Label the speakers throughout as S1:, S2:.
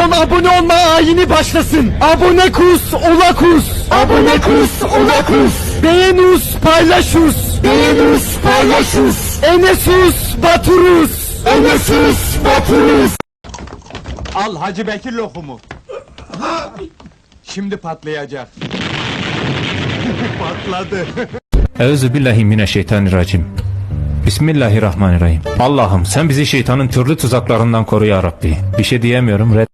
S1: milyon abone olma ayini başlasın. Abone kus, ola kus. Abone kus, ola kus. Beğenus, paylaşus. Beğenus, paylaşus. Enesus, baturus. Enesus, baturus.
S2: Al Hacı Bekir lokumu. Şimdi patlayacak. Patladı.
S3: Euzu billahi mineşşeytanirracim. Bismillahirrahmanirrahim. Allah'ım sen bizi şeytanın türlü tuzaklarından koru ya Rabbi. Bir şey diyemiyorum. Red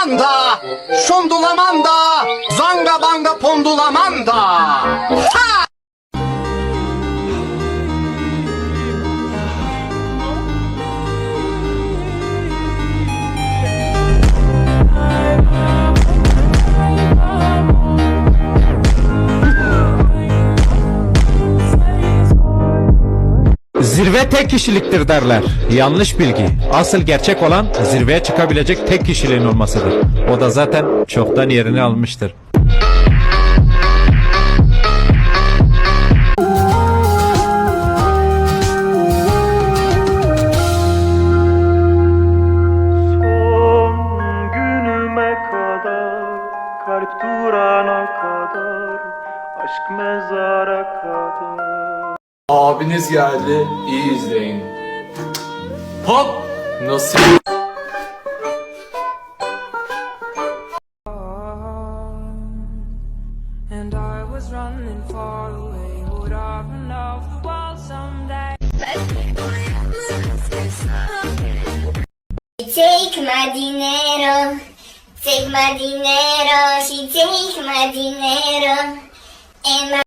S4: Dondulamanda, şondulamanda, zanga banga pondulamanda.
S3: Zirve tek kişiliktir derler. Yanlış bilgi. Asıl gerçek olan zirveye çıkabilecek tek kişiliğin olmasıdır. O da zaten çoktan yerini almıştır.
S5: Kalp durana kadar Aşk mezara kadar
S6: Abiniz geldi, iyi izleyin. Hop! Nasıl?
S7: And I was running far away. Would I run off the wall someday?
S8: Take my dinero, take my dinero, she take my dinero, and my